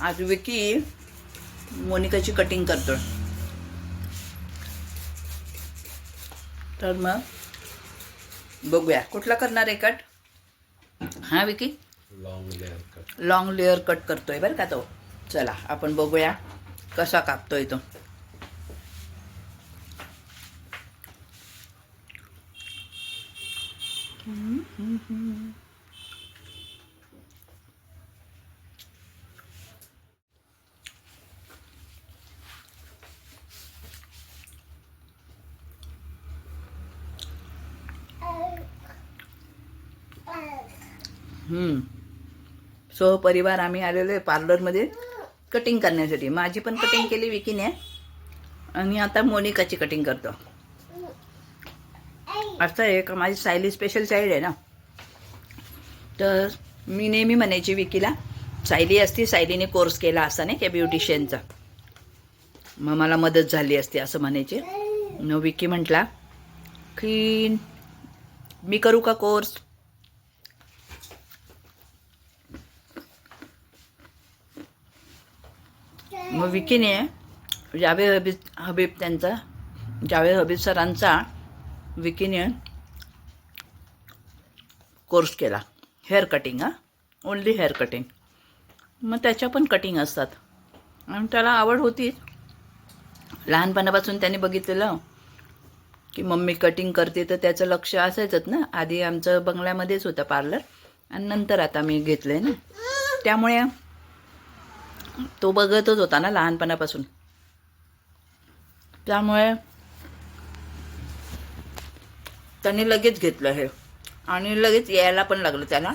आज विकी मोनिकाची कटिंग करतोय. तर मग बघूया. कुठला करणार आहे कट हां Vicky? Long layer cut long layer cut करतोय बरं का तो? चला आपण बघूया कसा कापतोय तो. हम्म. सहपरिवार आम्ही आलेलो आहे पार्लरमध्ये कटिंग करण्यासाठी. माझी पण कटिंग केली विकीने. आणि आता मोनिकाची कटिंग करतो. असं आहे का? माझी सायली स्पेशल साईड आहे ना. तर मी नेहमी म्हणायची विकीला सायली असती सायलीने कोर्स केला असा नाही का ब्युटिशियनचा मग मला मदत झाली असती असं म्हणायचे. विकी म्हटला की मी करू का कोर्स मग विकीने जावेद हबीब हबीब त्यांचा जावेद हबीब सरांचा विकीने कोर्स केला. हेअर कटिंग हां? ओनली हेअर कटिंग मग त्याच्या पण कटिंग असतात. आणि त्याला आवड होतीच लहानपणापासून त्याने बघितलेलं की मम्मी कटिंग करते तर त्याचं लक्ष असायचंच ना. आधी आमचं बंगल्यामध्येच होतं पार्लर आणि नंतर आता मी घेतलं आहे ना. त्यामुळे तो बघतच होता ना लहानपणापासून. त्यामुळे त्याने लगेच घेतलं हे. आणि लगेच यायला पण लागलं त्याला.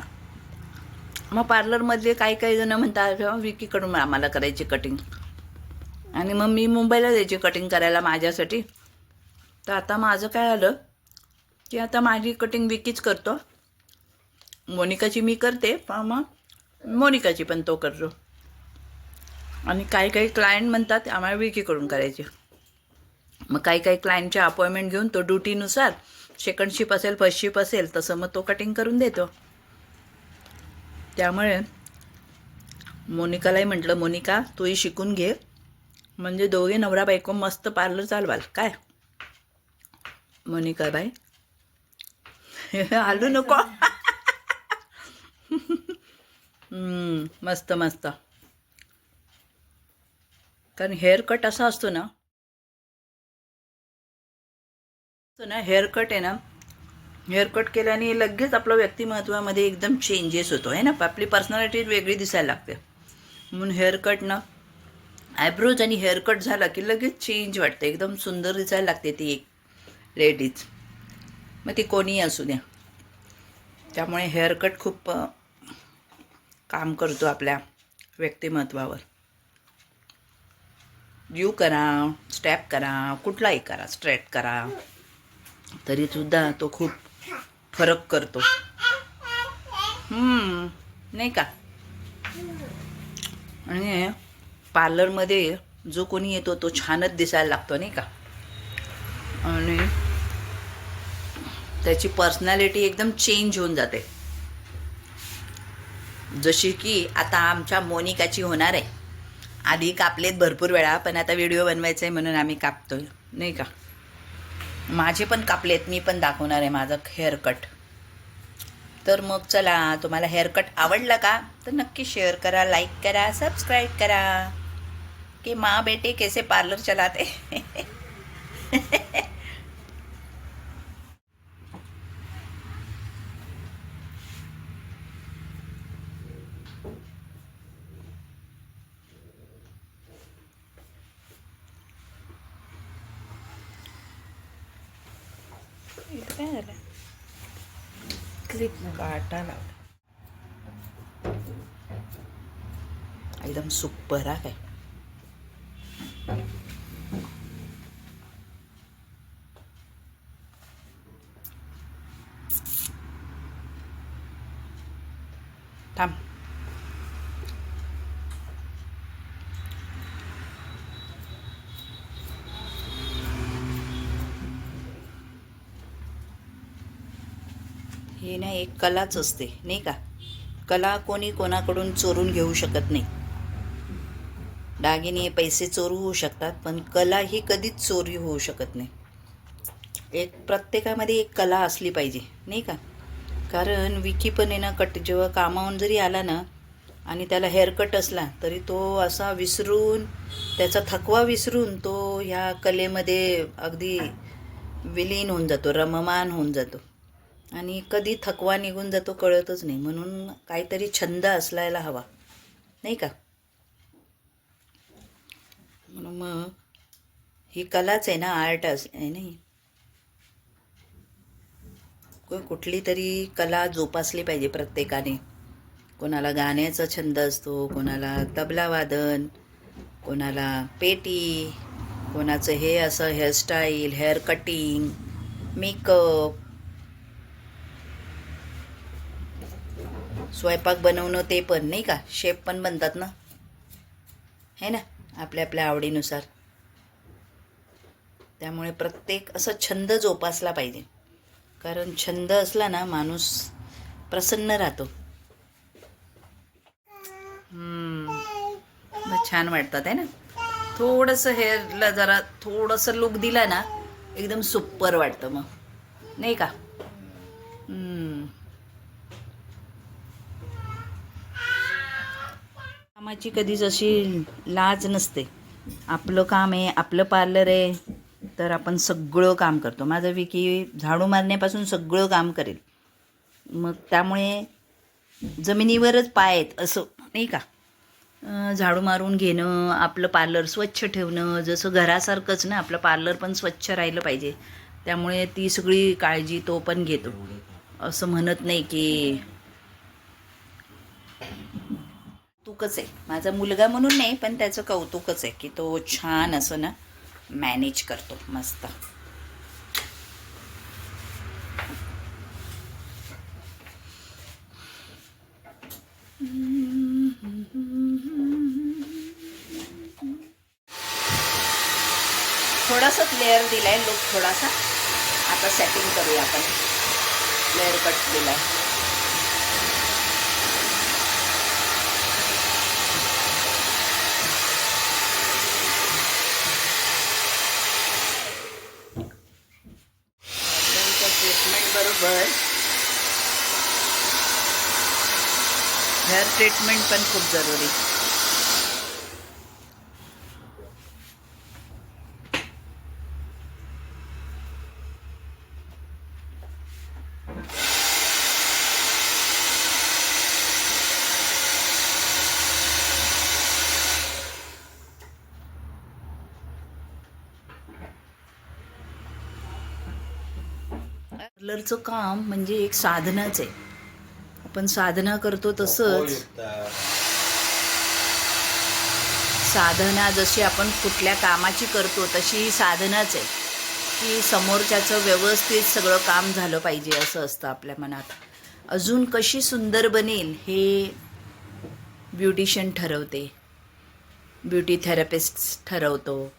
मग पार्लरमधले काही काही जण म्हणतात विकीकडून आम्हाला करायची कटिंग आणि मग मी मुंबईला जायची कटिंग करायला माझ्यासाठी. तर आता माझं काय आलं की आता माझी कटिंग विकीच करतो. मोनिकाची मी करते पण मग मोनिकाची पण तो करतो. आणि काही काही क्लायंट म्हणतात आम्हाला विकीकडून करायची. मग काही काही क्लायंटच्या अपॉइंटमेंट घेऊन तो ड्युटीनुसार सेकंड शिप असेल फर्स्ट शिप असेल तसं मग तो कटिंग करून देतो. त्यामुळे मोनिकालाही म्हटलं मोनिका तूही शिकून घे. म्हणजे दोघे नवरा बायको मस्त पार्लर चालवाल. काय? मोनिका बाई आलो नको. मस्त मस्त. कारण हेअर कट असा असतो ना असतो ना हेअर कट आहे ना हेअर कट केल्याने लगेच आपलं व्यक्तिमत्वामध्ये एकदम चेंजेस होतो आहे ना? आपली पर्सनॅलिटी वेगळी दिसायला लागते. म्हणून हेअर कट ना आयब्रोज आणि हेअर कट झाला की लगेच चेंज वाटते एकदम सुंदर दिसायला लागते ती एक लेडीज मग ती कोणीही असू द्या. त्यामुळे हेअर कट खूप काम करतो आपल्या व्यक्तिमत्वावर. यू करा स्टॅप करा कुठलाही करा स्ट्रेट करा. तरीसुद्धा तो खूप फरक करतो. हम्म, नाही का? आणि पार्लरमध्ये जो कोणी येतो तो छानच दिसायला लागतो नाही का? आणि त्याची पर्सनॅलिटी एकदम चेंज होऊन जाते. जशी की आता आमच्या मोनिकाची होणार आहे. आधी कापलेत भरपूर वेळा पण आता व्हिडिओ बनवायचा आहे म्हणून आम्ही कापतोय. नाही का? माझे पण कापलेत मी पण दाखवणार आहे माझं हेअर कट तर मग चला तुम्हाला हेअर कट आवडला का? तर नक्की शेअर करा लाईक करा सबस्क्राईब करा. की माँ बेटे कैसे पार्लर चलाते काय झालं क्लिप काटा लावला एकदम सुपर आहे काय थांब हे ना एक कलाच असते नाही का? कला कोणी कोणाकडून चोरून घेऊ शकत नाही. दागिने पैसे चोरू होऊ शकतात पण कला ही कधीच चोरी होऊ शकत नाही. एक प्रत्येकामध्ये एक कला असली पाहिजे नाही का? कारण विकी पण आहे ना कट जेव्हा कामावून जरी आला ना आणि त्याला हेअरकट असला तरी तो असा विसरून त्याचा थकवा विसरून तो ह्या कलेमध्ये अगदी विलीन होऊन जातो रममान होऊन जातो. आणि कधी थकवा निघून जातो कळतच नाही. म्हणून काहीतरी छंद असलायला हवा. नाही का? म्हणून मग ही कलाच आहे ना आर्ट अस आहे नाही? कुठली तरी कला जोपासली पाहिजे प्रत्येकाने. कोणाला गाण्याचा छंद असतो कोणाला तबला वादन कोणाला पेटी कोणाचं हे असं हेअरस्टाईल हेअर कटिंग मेकअप स्वयंपाक बनवणं ते पण नाही का? शेप पण बनतात ना? है ना? आपल्या आपल्या आवडीनुसार. त्यामुळे प्रत्येक असं छंद जोपासला पाहिजे. कारण छंद असला ना माणूस प्रसन्न राहतो. मग छान वाटतात आहे ना? थोडंसं हेअरला जरा थोडंसं लुक दिला ना एकदम सुपर वाटतं मग. नाही का? कामाची कधीच अशी लाज नसते. आपलं काम आहे आपलं पार्लर आहे तर आपण सगळं काम करतो. माझं विकी झाडू मारण्यापासून सगळं काम करेल. मग त्यामुळे जमिनीवरच पाय आहेत असं नाही का? झाडू मारून घेणं आपलं पार्लर स्वच्छ ठेवणं जसं घरासारखंच ना आपलं पार्लर पण स्वच्छ राहिलं पाहिजे. त्यामुळे ती सगळी काळजी तो पण घेतो. असं म्हणत नाही की कौतुकच आहे. माझा मुलगा म्हणून नाही पण त्याचं कौतुकच आहे की तो छान असं ना मॅनेज करतो मस्त. थोडासाच लेअर दिलाय लुक थोडासा. आता सेटिंग करूया आपण. लेअर कट दिलाय ट्रीटमेंट बरोबर हेअर ट्रीटमेंट पण खूप जरुरी. पार्लरचं काम म्हणजे एक साधनाच आहे. आपण साधना करतो तसंच. साधना जशी आपण कुठल्या कामाची करतो तशी ही साधनाच आहे. की समोरच्याचं व्यवस्थित सगळं काम झालं पाहिजे असं असतं आपल्या मनात. अजून कशी सुंदर बनेल हे ब्युटिशियन ठरवते. ब्युटी थेरपिस्ट ठरवतो.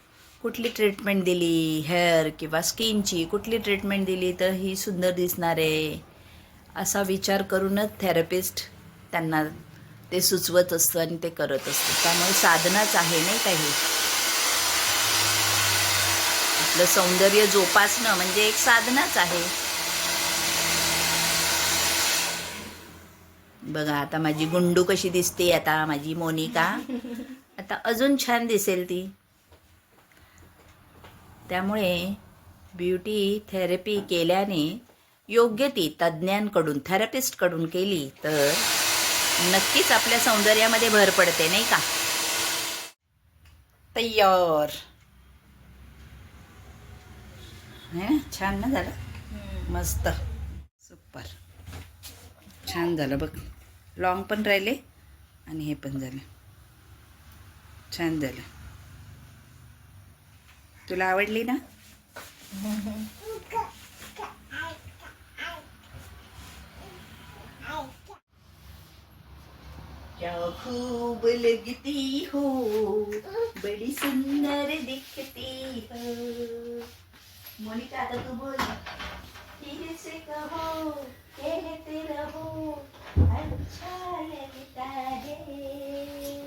कुठली ट्रीटमेंट दिली हेअर किंवा स्किनची कुठली ट्रीटमेंट दिली तर ही सुंदर दिसणार आहे. असा विचार करूनच थेरपिस्ट त्यांना ते सुचवत असतं आणि ते करत असतं. त्यामुळे साधनाच आहे नाही काही. आपलं सौंदर्य जोपासणं म्हणजे एक साधनाच आहे. बघा आता माझी गुंडू कशी दिसते आता माझी मोनिका. आता अजून छान दिसेल ती. त्यामुळे ब्युटी थेरपी केल्याने योग्य ती तज्ज्ञांकडून थेरपिस्टकडून केली तर नक्कीच आपल्या सौंदर्यामध्ये भर पडते नाही का? तयार. है छान ना झालं? मस्त. सुपर छान झालं बघ. लॉंग पण राहिले आणि हे पण झालं. छान झालं. तुला आवडली ना? क्या खूब लगती हो? बड़ी सुंदर दिखती हो। मोनिका आता तू बोल फिर से कहो कहते रहो अच्छा लगता है।